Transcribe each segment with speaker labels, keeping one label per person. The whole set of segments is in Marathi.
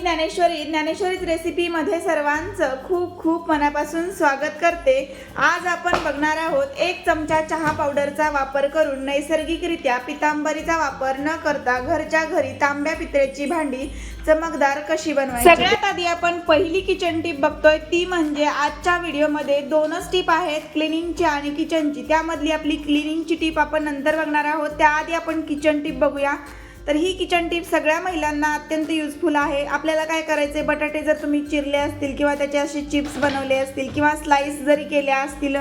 Speaker 1: ज्ञानेश्वरी ज्ञानेश्वरीच रेसिपीमध्ये सर्वांचं खूप खूप मनापासून स्वागत करते. आज आपण बघणार आहोत एक चमचा चहा पावडरचा वापर करून नैसर्गिकरित्या पितांबरीचा वापर न करता घरच्या घरी तांब्या पितळेची भांडी चमकदार कशी बनवायची? सगळ्यात आधी आपण पहिली किचन टीप बघतोय. ती म्हणजे आजच्या व्हिडिओमध्ये दोनच टीप आहेत क्लिनिंगची आणि किचनची त्यामधली आपली क्लिनिंगची टीप आपण नंतर बघणार आहोत. त्याआधी आपण किचन टीप बघूया. तर ही किचन टीप सगळ्या महिलांना अत्यंत युजफुल आहे. आपल्याला काय करायचे बटाटे जर तुम्ही चिरले असतील किंवा त्याचे असे चिप्स बनवले असतील किंवा स्लाईस जरी केल्या असतील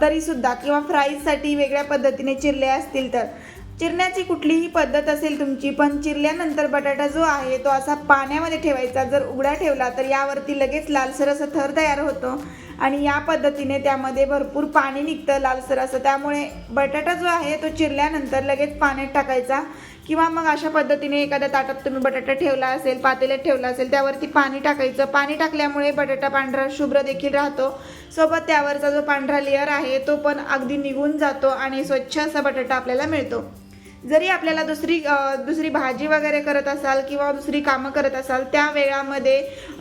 Speaker 1: तरीसुद्धा किंवा फ्राईजसाठी वेगळ्या पद्धतीने चिरले असतील तर. चिरण्याची कुठलीही पद्धत असेल तुमची पण चिरल्यानंतर बटाटा जो आहे तो असा पाण्यामध्ये ठेवायचा. जर उघडा ठेवला तर यावरती लगेच लालसर असं थर तयार होतो आणि या पद्धतीने त्यामध्ये भरपूर पाणी निघतं लालसर असं. त्यामुळे बटाटा जो आहे तो चिरल्यानंतर लगेच पाण्यात टाकायचा. किंवा मग अशा पद्धतीने एखाद्या ताटात तुम्ही बटाटा ठेवला असेल पातेल्यात ठेवला असेल त्यावरती पाणी टाकायचं. पाणी टाकल्यामुळे बटाटा पांढरा शुभ्र देखील राहतो. सोबत त्यावरचा जो पांढरा लेअर आहे तो पण अगदी निघून जातो आणि स्वच्छ असा बटाटा आपल्याला मिळतो. जरी आपल्याला दुसरी दुसरी भाजी वगैरे करत असाल किंवा दुसरी कामं करत असाल त्या वेळामध्ये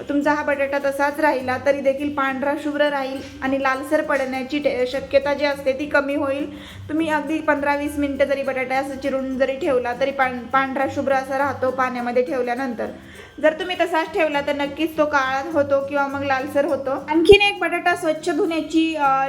Speaker 1: तुमचा हा बटाटा तसाच राहिला तरी देखील पांढरा शुभ्र राहील आणि लालसर पडण्याची टे- शक्यता जी असते ती कमी होईल. तुम्ही अगदी पंधरा वीस मिनटं जरी बटाटा असं चिरून जरी ठेवला तरी पां पांढरा शुभ्र असा राहतो पाण्यामध्ये ठेवल्यानंतर. जर तुम्ही तसाच ठेवला तर नक्कीच तो काळा होतो किंवा मग लालसर होतो. आणखीन एक बटाटा स्वच्छ धुण्याची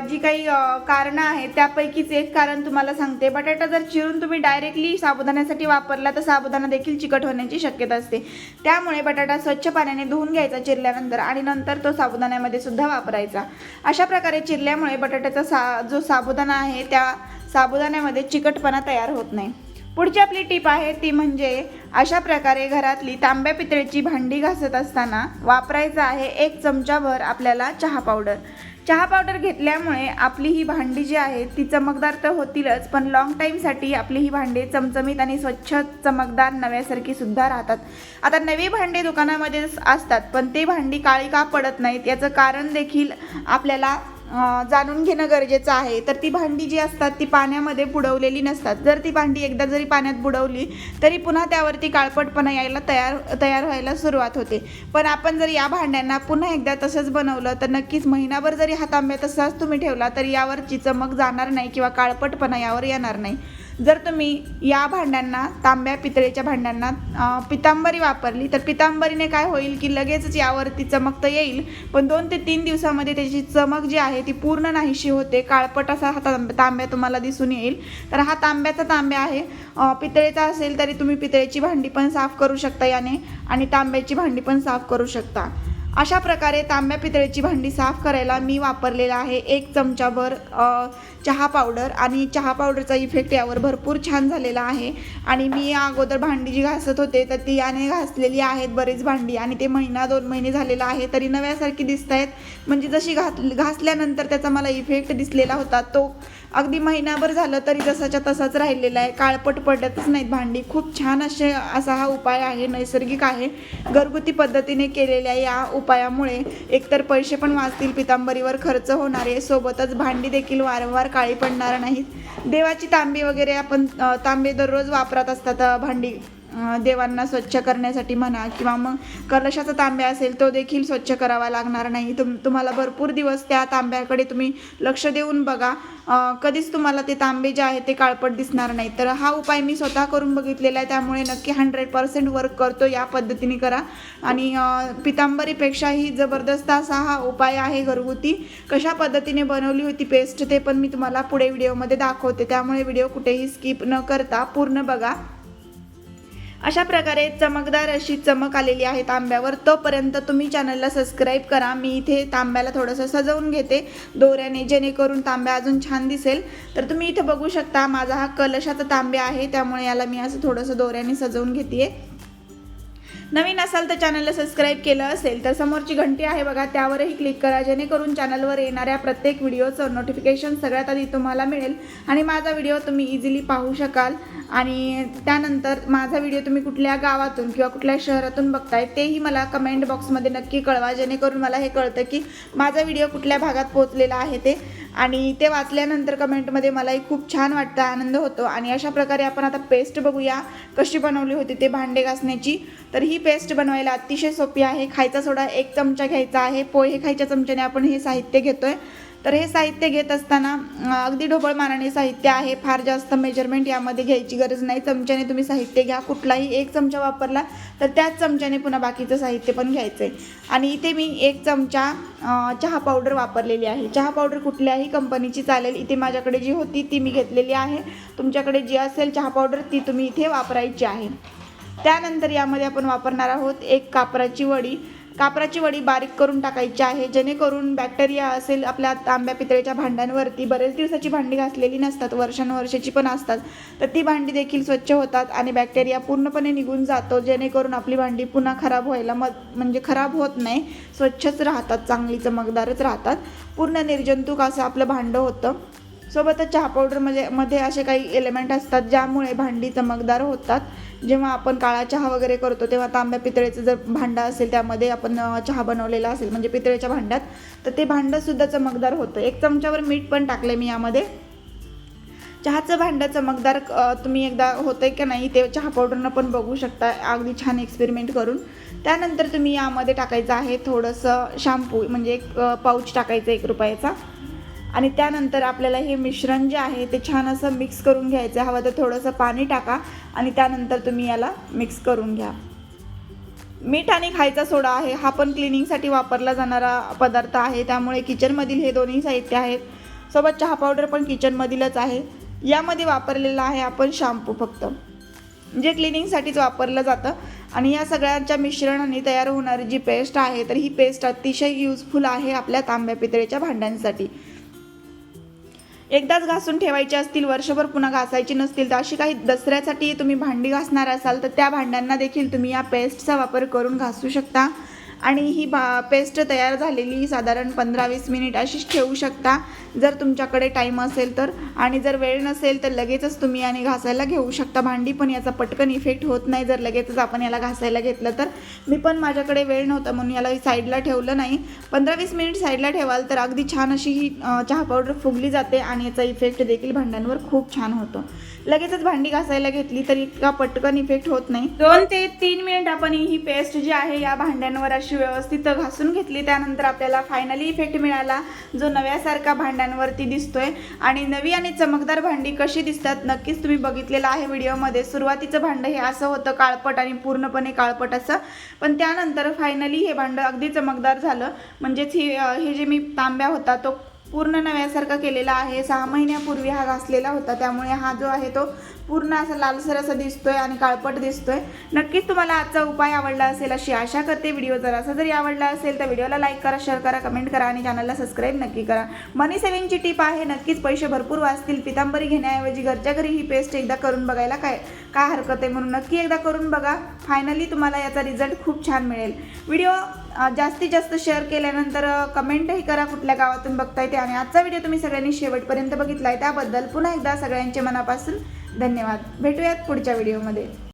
Speaker 1: जी काही कारणं आहेत त्यापैकीच एक कारण तुम्हाला सांगते. बटाटा जर चिरून तुम्ही डायरेक्टली साबुदाण्यासाठी वापरला तर साबुदाणा देखील चिकट होण्याची शक्यता असते. त्यामुळे बटाटा स्वच्छ पाण्याने धुवून घ्यायचा चिरल्यानंतर आणि नंतर तो साबुदाण्यामध्ये सुद्धा वापरायचा. अशा प्रकारे चिरल्यामुळे बटाट्याचा सा जो साबुदाणा आहे त्या साबुदाण्यामध्ये चिकटपणा तयार होत नाही. पुढची आपली टीप आहे ती म्हणजे अशा प्रकारे घरातली तांब्या पितळीची भांडी घासत असताना वापरायचं आहे एक चमचाभर आपल्याला चहा पावडर. चहा पावडर घेतल्यामुळे आपली ही भांडी जी आहे ती चमकदार तर होतीलच पण लॉंग टाईमसाठी आपली ही भांडी चमचमीत आणि स्वच्छ चमकदार नव्यासारखी सुद्धा राहतात. आता नवी भांडी दुकानामध्ये असतात पण ते भांडी काळी का पडत नाहीत? याचं कारण देखील आपल्याला जाणून घेणं गरजेचं आहे. तर ती भांडी जी असतात ती पाण्यामध्ये बुडवलेली नसतात. जर ती भांडी एकदा जरी पाण्यात बुडवली तरी पुन्हा त्यावरती काळपटपणा यायला तयार तयार व्हायला सुरुवात होते. पण आपण जर या भांड्यांना पुन्हा एकदा तसंच बनवलं तर नक्कीच महिनाभर जरी हा तसाच तुम्ही ठेवला तर यावरची चमक जाणार नाही किंवा काळपटपणा यावर येणार नाही. जर तुम्ही या भांड्यांना तांब्या पितळेच्या भांड्यांना पितांबरी वापरली तर पितांबरीने काय होईल की लगेचच यावरती चमक तर येईल पण दोन ते तीन दिवसामध्ये त्याची चमक जी आहे ती पूर्ण नाहीशी होते. काळपट असा हा तांब तांब्या तुम्हाला दिसून येईल. तर हा तांब्याचा तांब्या आहे. पितळेचा असेल तरी तुम्ही पितळेची भांडी पण साफ करू शकता याने आणि तांब्याची भांडी पण साफ करू शकता. अशा प्रकारे तांब्या पितळेची भांडी साफ करायला मी वापरलेला आहे. एक चमचाभर चहा पावडर आणि चहा पावडरचा इफेक्ट यावर भरपूर छान झालेला आहे. आणि मी अगोदर भांडी जी घासत होते तर ती याने घासलेली आहेत बरीच भांडी आणि ते महिना दोन महिने झालेला आहे. तरी नव्यासारखी दिसत आहेत म्हणजे जशी घास घासल्यानंतर त्याचा मला इफेक्ट दिसलेला होता तो अगदी महिनाभर झालं तरी जसाच्या तसाच राहिलेला आहे. काळपट पडतच नाहीत भांडी. खूप छान असे असा हा उपाय आहे नैसर्गिक आहे. घरगुती पद्धतीने केलेल्या या उपायामुळे एकतर पैसे पण वाचतील पितांबरीवर खर्च होणार आहे. सोबतच भांडी देखील वारंवार काळी पडणार नाहीत. देवाची तांबी वगैरे आपण तांबे दररोज वापरत असतात भांडी. देवांना स्वच्छ करण्यासाठी म्हणा किंवा मग कलशाचा तांब्या असेल तो देखील स्वच्छ करावा लागणार नाही. तुम तुम्हाला भरपूर दिवस त्या तांब्याकडे तुम्ही लक्ष देऊन बघा. कधीच तुम्हाला ते तांबे जे आहे ते काळपट दिसणार नाही. तर हा उपाय मी स्वतः करून बघितलेला आहे. त्यामुळे नक्की हंड्रेड पर्सेंट वर्क करतो. या पद्धतीने करा. आणि पितांबरीपेक्षाही जबरदस्त असा हा उपाय आहे घरगुती. कशा पद्धतीने बनवली होती पेस्ट ते पण मी तुम्हाला पुढे व्हिडिओमध्ये दाखवते. त्यामुळे व्हिडिओ कुठेही स्किप न करता पूर्ण बघा. अशा प्रकारे चमकदार अशी चमक आलेली आहे तांब्यावर. तोपर्यंत तुम्ही चॅनलला सबस्क्राईब करा. मी इथे तांब्याला थोडंसं सजवून घेते दोऱ्याने जेणेकरून तांब्या अजून छान दिसेल. तर तुम्ही इथे बघू शकता माझा हा कलशाचा तांब्या आहे. त्यामुळे याला मी असं थोडंसं दोऱ्याने सजवून घेते नवीन असाल तर चॅनलला सबस्क्राईब केलं असेल तर समोरची घंटी आहे बघा त्यावरही क्लिक करा. जेणेकरून चॅनलवर येणाऱ्या प्रत्येक व्हिडिओचं नोटिफिकेशन सगळ्यात आधी तुम्हाला मिळेल. आणि माझा व्हिडिओ तुम्ही इझिली पाहू शकाल. आणि त्यानंतर माझा व्हिडिओ तुम्ही कुठल्या गावातून किंवा कुठल्या शहरातून बघताय तेही मला कमेंट बॉक्समध्ये नक्की कळवा. जेणेकरून मला हे कळतं की माझा व्हिडिओ कुठल्या भागात पोहोचलेला आहे ते. आणि ते वाचल्यानंतर कमेंटमध्ये मलाही खूप छान वाटतं आनंद होतो. आणि अशा प्रकारे आपण आता पेस्ट बघूया कशी बनवली होती ते भांडे घासण्याची. तर ही पेस्ट बनवायला अतिशय सोपी आहे. खायचा सोडा एक चमचा घ्यायचा आहे. पोहे खायच्या चमच्याने आपण हे साहित्य घेतोय. तर हे साहित्य घेत असताना अगदी ढोबळ मानाने साहित्य आहे. फार जास्त मेजरमेंट यामध्ये घ्यायची गरज नाही. चमच्याने तुम्ही साहित्य घ्या. कुठलाही एक चमचा वापरला तर त्याच चमच्याने पुन्हा बाकीचं साहित्य पण घ्यायचं आहे आणि इथे मी एक चमचा चहा पावडर वापरलेली आहे. चहा पावडर कुठल्याही कंपनीची चालेल. इथे माझ्याकडे जी होती ती मी घेतलेली आहे. तुमच्याकडे जी असेल चहा पावडर ती तुम्ही इथे वापरायची आहे. त्यानंतर यामध्ये आपण वापरणार आहोत एक कापराची वडी. कापराची वडी बारीक करून टाकायची आहे जेणेकरून बॅक्टेरिया असेल आपल्या तांब्या पितळेच्या भांड्यांवरती बरेच दिवसाची भांडी घासलेली नसतात वर्षानुवर्षाची पण असतात. तर ती भांडी देखील स्वच्छ होतात आणि बॅक्टेरिया पूर्णपणे निघून जातो जेणेकरून आपली भांडी पुन्हा खराब व्हायला मग म्हणजे खराब होत नाही. स्वच्छच राहतात चांगली चमकदारच राहतात. पूर्ण निर्जंतुक असं आपलं भांडं होतं. सोबतच चहा पावडरमध्ये मध्ये असे काही एलिमेंट असतात ज्यामुळे भांडी चमकदार होतात. जेव्हा आपण काळा चहा वगैरे करतो तेव्हा तांब्या पितळेचं जर भांडं असेल त्यामध्ये आपण चहा बनवलेला असेल म्हणजे पितळेच्या भांड्यात तर ते भांडंसुद्धा चमकदार होतं. एक चमच्यावर मीठ पण टाकले मी यामध्ये. चहाचं भांडं चमकदार तुम्ही एकदा होतंय की नाही ते चहा पावडरनं पण बघू शकता. अगदी छान एक्सपेरिमेंट करून. त्यानंतर तुम्ही यामध्ये टाकायचं आहे थोडंसं शॅम्पू म्हणजे एक पाऊच टाकायचं एक रुपयाचा. आणि त्यानंतर आपल्याला हे मिश्रण जे आहे ते छान असं मिक्स करून घ्यायचं हवं तर थोडंसं पाणी टाका आणि त्यानंतर तुम्ही याला मिक्स करून घ्या. मीठ आणि खायचा सोडा आहे. हा पण क्लिनिंगसाठी वापरला जाणारा पदार्थ आहे. त्यामुळे किचनमधील हे दोन्ही साहित्य आहेत. सोबत चहा पावडर पण किचनमधीलच आहे. यामध्ये वापरलेला आहे आपण शॅम्पू फक्त जे क्लिनिंगसाठीच वापरलं जातं. आणि या सगळ्यांच्या मिश्रणाने तयार होणारी जी पेस्ट आहे तर ही पेस्ट अतिशय युजफुल आहे आपल्या तांब्या पितळेच्या भांड्यांसाठी. एकदाच घासून ठेवायची असतील वर्षभर पुन्हा घासायची नसतील तर अशी काही दसऱ्यासाठी तुम्ही भांडी घासणार असाल तर त्या भांड्यांना देखील तुम्ही या पेस्टचा वापर करून घासू शकता. आणि ही भा पेस्ट तयार झालेली साधारण पंधरा वीस मिनिट अशीच ठेवू शकता. जर तुमच्याकडे टाईम असेल तर. आणि जर वेळ नसेल तर लगेचच तुम्ही आणि घासायला घेऊ शकता. भांडी पण याचा पटकन इफेक्ट होत नाही. जर लगेचच आपण याला घासायला घेतलं तर. मी पण माझ्याकडे वेळ नव्हता म्हणून याला साईडला ठेवलं नाही. पंधरा वीस मिनिट साईडला ठेवाल तर अगदी छान अशी ही चहा पावडर फुगली जाते आणि याचा इफेक्ट देखील भांड्यांवर खूप छान होतो. लगेचच भांडी घासायला घेतली तर इतका पटकन इफेक्ट होत नाही. दोन ते तीन मिनिट आपण ही पेस्ट जी आहे या भांड्यांवर अशी व्यवस्थित घासून घेतली. त्यानंतर आपल्याला फायनली इफेक्ट मिळाला जो नव्यासारखा भांड्यांवरती दिसतोय. आणि नवी आणि चमकदार भांडी कशी दिसतात नक्कीच तुम्ही बघितलेलं आहे व्हिडिओमध्ये. सुरुवातीचं भांडं हे असं होतं काळपट आणि पूर्णपणे काळपट असं. पण त्यानंतर फायनली हे भांडं अगदी चमकदार झालं. म्हणजेच हे हे जे मी तांब्या होता तो पूर्ण नव्यासारखा केलेला आहे. सहा महिन्यापूर्वी हा घासलेला होता. त्यामुळे हा जो आहे तो पूर्ण असा लालसर असा दिसतोय आणि काळपट दिसतोय. नक्कीच तुम्हाला आजचा उपाय आवडला असेल अशी आशा करते. व्हिडिओ जर असा जरी आवडला असेल तर व्हिडिओला लाईक करा शेअर करा कमेंट करा आणि चॅनलला सबस्क्राईब नक्की करा. मनी सेव्हिंगची टीप आहे नक्कीच पैसे भरपूर वाचतील. पितांबरी घेण्याऐवजी घरच्या घरी ही पेस्ट एकदा करून बघायला काय काय हरकत आहे म्हणून नक्की एकदा करून बघा. फायनली तुम्हाला याचा रिझल्ट खूप छान मिळेल. व्हिडिओ जास्तीत जास्त शेअर केल्यानंतर कमेंटही करा कुठल्या गावातून बघताय ते. आणि आजचा व्हिडिओ तुम्ही सगळ्यांनी शेवटपर्यंत बघितला आहे त्याबद्दल पुन्हा एकदा सगळ्यांचे मनापासून धन्यवाद. भेटूयात पुढच्या व्हिडिओमध्ये.